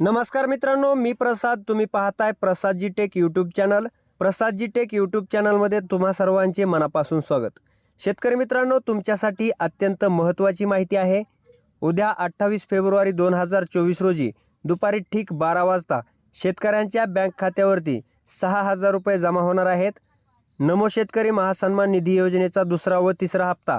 नमस्कार मित्रांनो मी प्रसाद. तुम्ही पाहताय Prasadji tech YouTube channel Prasadji tech YouTube चॅनलमध्ये तुम्हा सर्वांचे मनापासून स्वागत. शेतकरी मित्रांनो तुमच्यासाठी अत्यंत महत्त्वाची माहिती आहे. उद्या अठ्ठावीस फेब्रुवारी दोन हजार चोवीस रोजी दुपारी ठीक बारा वाजता शेतकऱ्यांच्या बँक खात्यावरती सहा हजार रुपये जमा होणार आहेत. नमो शेतकरी महासन्मान निधी योजनेचा दुसरा व तिसरा हप्ता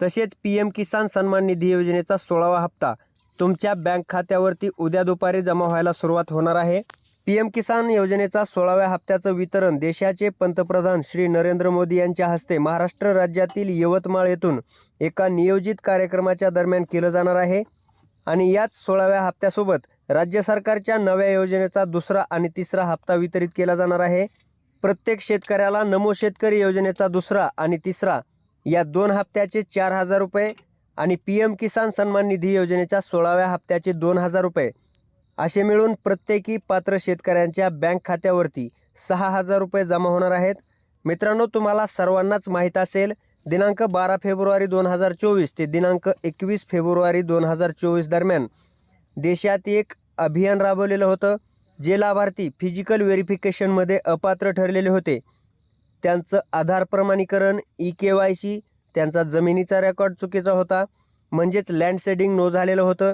तसेच पी एम किसान सन्मान निधी योजनेचा सोळावा हप्ता तुमच्या बँक खात्यावरती उद्या दुपारी जमा व्हायला सुरुवात होणार आहे. पी एम किसान योजनेचा सोळाव्या हप्त्याचं वितरण देशाचे पंतप्रधान श्री नरेंद्र मोदी यांच्या हस्ते महाराष्ट्र राज्यातील यवतमाळ येथून एका नियोजित कार्यक्रमाच्या दरम्यान केलं जाणार आहे. आणि याच सोळाव्या हप्त्यासोबत राज्य सरकारच्या नव्या योजनेचा दुसरा आणि तिसरा हप्ता वितरित केला जाणार आहे. प्रत्येक शेतकऱ्याला नमो शेतकरी योजनेचा दुसरा आणि तिसरा या दोन हप्त्याचे चार हजार रुपये आणि पी एम किसान सन्मान निधी योजनेच्या सोळाव्या हप्त्याचे दोन हजार रुपये असे मिळून प्रत्येकी पात्र शेतकऱ्यांच्या बँक खात्यावरती सहा हजार रुपये जमा होणार आहेत. मित्रांनो तुम्हाला सर्वांनाच माहीत असेल दिनांक बारा फेब्रुवारी दोन हजार चोवीस ते दिनांक एकवीस फेब्रुवारी दोन हजार चोवीस दरम्यान देशात एक अभियान राबवलेलं होतं जे लाभार्थी फिजिकल व्हेरिफिकेशनमध्ये अपात्र ठरलेले होते. त्यांचं आधार प्रमाणीकरण ई के वाय सी त्यांचा जमिनीचा रेकॉर्ड चुकीचा होता. म्हणजेच लँडसेडिंग नो झालेलं होतं.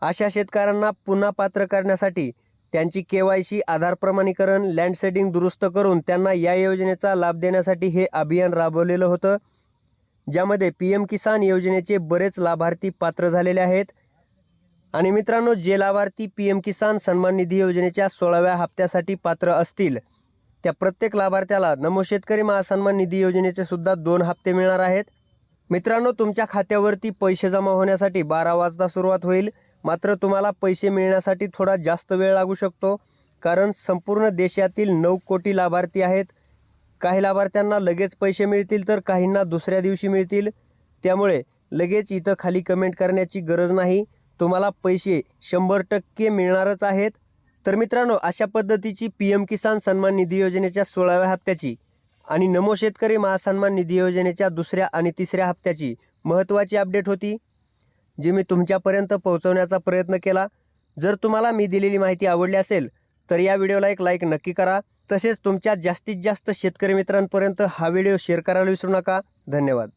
अशा शेतकऱ्यांना पुन्हा पात्र करण्यासाठी त्यांची के वाय सी आधार प्रमाणीकरण लँडसेडिंग दुरुस्त करून त्यांना या योजनेचा लाभ देण्यासाठी हे अभियान राबवलेलं होतं. ज्यामध्ये पी एम किसान योजनेचे बरेच लाभार्थी पात्र झालेले आहेत. आणि मित्रांनो जे लाभार्थी पी एम किसान सन्मान निधी योजनेच्या सोळाव्या हप्त्यासाठी पात्र असतील त्या प्रत्येक लाभार्थ्याला नमो शेतकरी महासन्मान निधी योजनेचे सुद्धा दोन हप्ते मिळणार आहेत. मित्रांनो तुमच्या खात्यावरती पैसे जमा होण्यासाठी बारा वाजता सुरुवात होईल. मात्र तुम्हाला पैसे मिळण्यासाठी थोडा जास्त वेळ लागू शकतो. कारण संपूर्ण देशातील नऊ कोटी लाभार्थी आहेत. काही लाभार्थ्यांना लगेच पैसे मिळतील तर काहींना दुसऱ्या दिवशी मिळतील. त्यामुळे लगेच इथं खाली कमेंट करण्याची गरज नाही. तुम्हाला पैसे शंभर टक्के मिळणारच आहेत. तर मित्रांनो अशा पद्धतीची पी एम किसान सन्मान निधी योजनेच्या सोळाव्या हप्त्याची आणि नमो शेतकरी महासन्मान निधी योजनेच्या दुसऱ्या आणि तिसऱ्या हप्त्याची महत्त्वाची अपडेट होती जी मी तुमच्यापर्यंत पोहोचवण्याचा प्रयत्न केला. जर तुम्हाला मी दिलेली माहिती आवडली असेल तर या व्हिडिओला एक लाईक नक्की करा. तसेच तुमच्या जास्तीत जास्त शेतकरी मित्रांपर्यंत हा व्हिडिओ शेअर करायला विसरू नका. धन्यवाद.